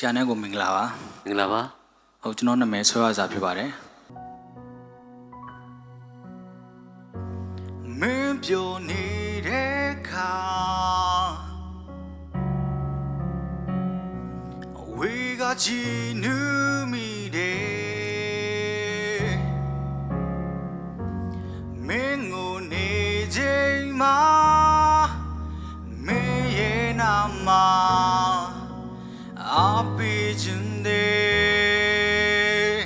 ဆရာနဲ့ကိုမင်္ဂလာပါမင်္ဂလာပါဟုတ်ကျွန်တော်နာမည်ဆွဲရစာဖြစ်ပါတယ်မင်းပြောနေတဲ့ခါအဝေးကချီနူးမိတယ်မင်းကိုနေချိန်မှာမင်းရဲ့နာမ အပေးခြင်းတဲ့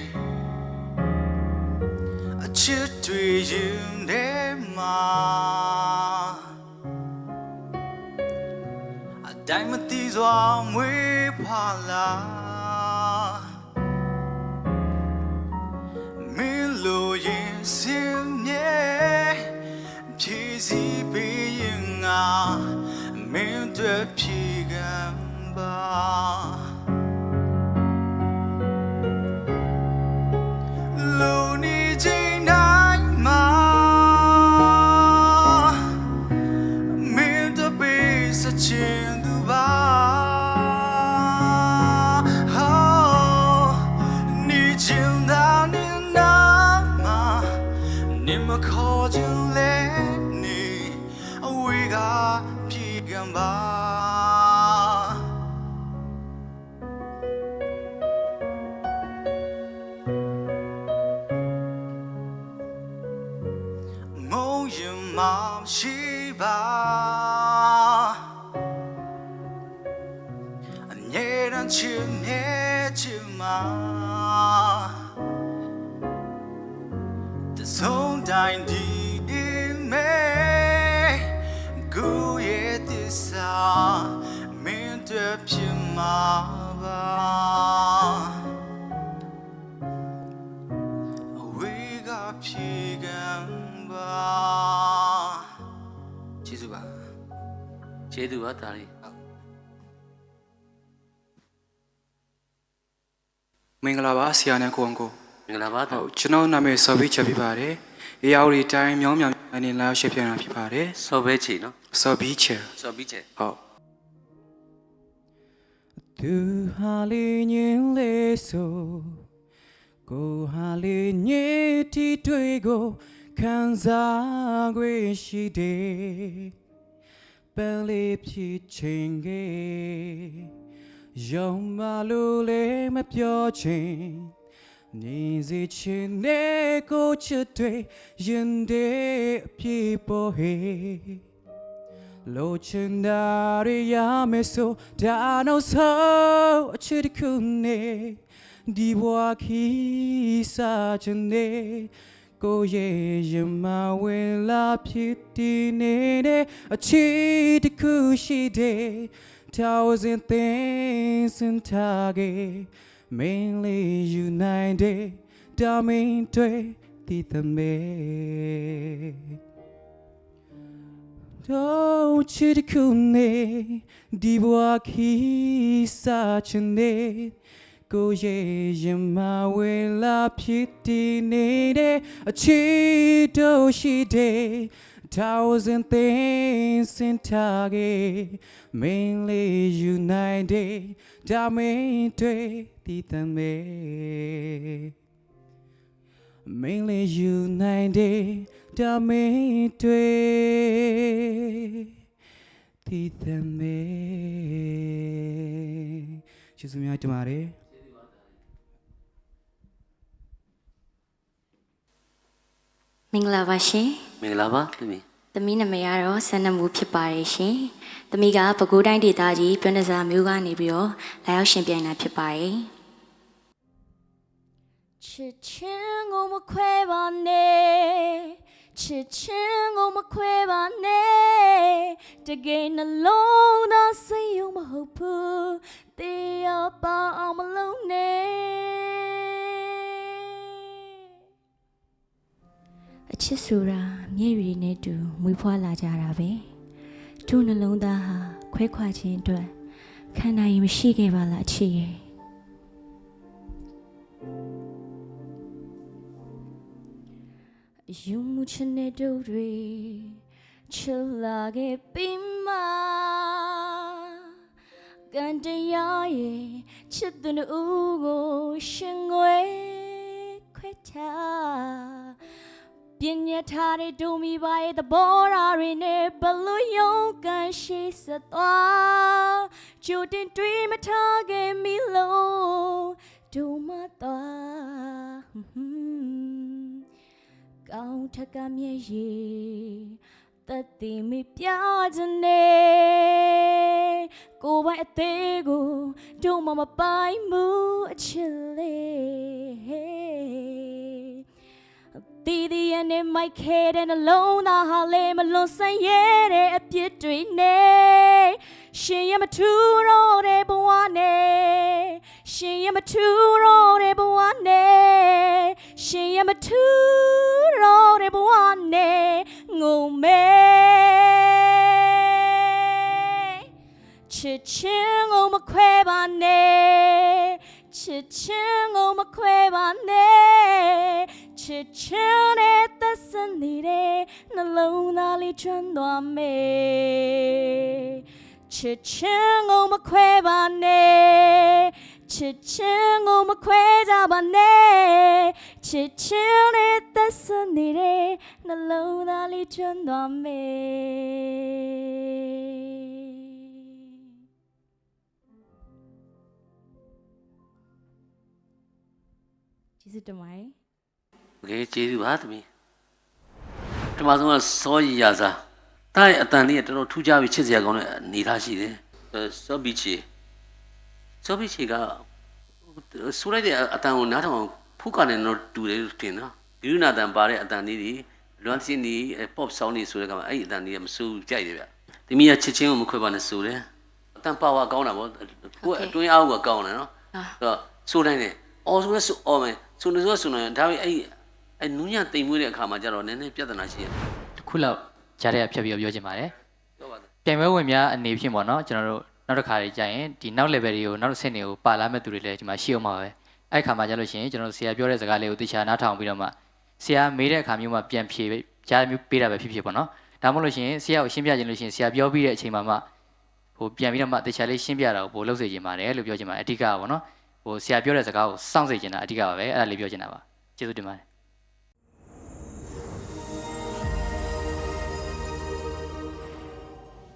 အချစ်တွေရင်ထဲမှာအတိုင်းမသိစွာမွေးဖလာမင်းလိုရင်စင်မြဲဖြည့်စည်းပေးရင်ငါမင်းတို့ဖြေကံပါ ပေးစချင်သူပါဟောနေချင်တာနေနာမှာနေမခေါ်ချင်လဲနေအဝေးကပြေ င်းတန်းချင်မြဲချင်မှာတဆုံးတိုင်းဒီမဲကိုရဲ့တစ္စာမင်းတို့ဖြစ်မှာပါအဝေးကဖြေကံပါကျေးဇူးပါကျေးဇူးပါဒါလေး မင်္ဂလာပါဆရာနဲ့ကိုအောင်ကိုမင်္ဂလာပါဟုတ်ကျွန်တော်နာမည်စော်ဘီချက်ဖြစ်ပါတယ်အေယာဝတီတိုင်းမြောင်းမြောင်အနေလာရောက်ရှင်းပြတာဖြစ်ပါတယ်စောဘဲချီနော်စော်ဘီချက်စောပြီးချက်ဟုတ်သူဟာလေးညင်းလေးဆိုကိုဟာလေးညစ်တီတွေကိုခံစားခွင့်ရှိတယ်ပယ်လေးဖြစ်ချင်းကေ ရောင်မလို့လေးမပြောချင်နေစီချင်တဲ့ကိုချစ်တွေရင်တဲ့အပြေပေါ်ဟေးလိုချင်တာရရမယ်ဆိုဒါနောက်ဆုံးအချစ်တစ်ခုနဲ့ဒီဘဝခီးစားချင်နေကိုရဲ့ရမဝင်လာဖြစ်တည်နေတဲ့အချစ်တစ်ခုရှိတဲ့ thousand things in target mainly united ဒါမင်းတွေတည်သမဲ Don't you the cool ne di bwa ki sa chne ko ye yama we la phit ti ne de a chi do shi de thousand things in target mainly united da main twe ti tan me mainly united ဒါမင်းတွေတည်တယ်မေကျေးဇူးများတင်ပါတယ်မင်္ဂလာပါရှင် မင်္ဂလာပါသမီး။သမီးနာမည်ကတော့ဆန္ဒမှုဖြစ်ပါတယ်ရှင်။သမီးကပဲခူးတိုင်းဒေသကြီးပြည်နယ်စာမျိုးကနေပြီးတော့လာရောက်ရှင်ပြိုင်တာဖြစ်ပါတယ်။ချစ်ချင်းကိုမခွဲပါနဲ့ချစ်ချင်းကိုမခွဲပါနဲ့တကယ်နှလုံးသားစိတ်ယုံမဟုတ်ဘူးတရားပါအောင်မလုံးနဲ့ အချစ်ဆိုတာမျက်ရည်နဲ့တူမွေးဖွားလာကြတာပဲသူ့နှလုံးသားဟာခွဲခွာခြင်းအတွက်ခန္ဓာရင်မရှိခဲ့ပါလားအချစ်ရဲ့ယူမှုချင်တဲ့တို့တွေချစ်လာခဲ့ပြီးမှကန်တရားရဲ့ချစ်သူနှူးကိုရှ ပညာထားတဲ့ဒုံမီပါရဲ့သဘောထားတွေနဲ့ဘလို့ယုံကန်ရှိစသွားကြိုတင်တွေးမထားခဲ့မိလို့ဒုမသွားဟွန်းဟွန်းကောင်းထက်ကမျက်ရည်သက်တည်မိပြခြင်းနဲ့ကိုယ်ပိုင်အသေးကိုတို့မမပိုင်မှုအချစ် လေးတီးတီးရနဲ့မိုက်ခဲတဲ့နှလုံးသားဟာလေမလွန်ဆန်းရဲတဲ့အပြစ်တွေနဲ့ရှင်ရမထူတော့တဲ့ဘဝနဲ့ရှင်ရမထူတော့တဲ့ဘဝနဲ့ရှင်ရမထူတော့တဲ့ဘဝနဲ့ငုံမဲချစ်ချင်းကိုမခွဲပါနဲ့ချစ်ချင်းကိုမခွဲပါနဲ့ချစ်ချင်းနဲ့ သက်စံနေတဲ့နှလုံးသားလေးချမ်းသွားမယ်ချစ်ချင်းကိုမခွဲပါနဲ့ချစ်ချင်းကိုမခွဲကြပါနဲ့ချစ်ချင်းနဲ့သက်စံနေတဲ့နှလုံးသားလေးချမ်းသွားမယ် ကျေးဇူးတင်ပါတယ် โอเคကျေးဇူးပါသမီး ပထမဆုံးကစောရည်ရစားတားရဲ့အတန်လေးကတော်တော်ထူးခြားပြီးချစ်စရာကောင်းတဲ့အနေထားရှိတယ်အဲစောဘီချီစောဘီချီကဆိုလိုက်တဲ့အတန်ကိုနားထောင်အောင်ဖုကနဲ့တော့တူတယ်လို့ထင်နော်ဂိရုနာတန်ပါတဲ့အတန်လေးတွေလွမ်စင်းဒီ pop sound တွေဆိုတဲ့ကမှာအဲ့ဒီအတန်လေးကမစိုးဘူးကြိုက်တယ်ဗျသမီးကချစ်ချင်းကိုမခွဲပါနဲ့ဆိုတယ်အတန်ပါဝါကောင်းတာဗောကိုယ်အတွင်းအားကကောင်းတယ်နော်အဲ့တော့ဆိုတိုင်းတယ်အော်ဆိုရဲဆိုအော်မယ်ဆိုနေဆိုဆိုနေဒါပေမဲ့အဲ့ အဲ့နူးညံ့တိမ်မွေးတဲ့အခါမှာကျတော့နည်းနည်းပြဿနာရှိတယ်တစ်ခုလောက်ကြားတဲ့ဖြတ်ပြီးတော့ပြောချင်ပါတယ်ပြောပါဦးပြိုင်ပွဲဝင်များအနေဖြင့်ပေါ့နော်ကျွန်တော်တို့နောက်တစ်ခါတွေကြာရင်ဒီနောက် level တွေကိုနောက်တစ်ဆင့်တွေကိုပါလာမဲ့သူတွေလည်းဒီမှာရှိအောင်ပါပဲအဲ့ခါမှာကြာလို့ရှိရင်ကျွန်တော်တို့ဆရာပြောတဲ့စကားလေးကိုသိချာနားထောင်ပြီးတော့မှဆရာမေးတဲ့အခါမျိုးမှာပြန်ဖြေကြားမျိုးပေးတာပဲဖြစ်ဖြစ်ပေါ့နော်ဒါမှမဟုတ်လို့ရှိရင်ဆရာကိုရှင်းပြခြင်းလို့ရှိရင်ဆရာပြောပြီးတဲ့အချိန်မှာမှဟိုပြန်ပြီးတော့မှသိချာလေးရှင်းပြတာကိုပို့လုပ်စေချင်ပါတယ်လို့ပြောချင်ပါတယ်အဓိကကပေါ့နော်ဟိုဆရာပြောတဲ့စကားကိုစောင့်စေချင်တာအဓိကပါပဲအဲ့ဒါလေးပြောချင်တာပါကျေးဇူးတင်ပါတယ်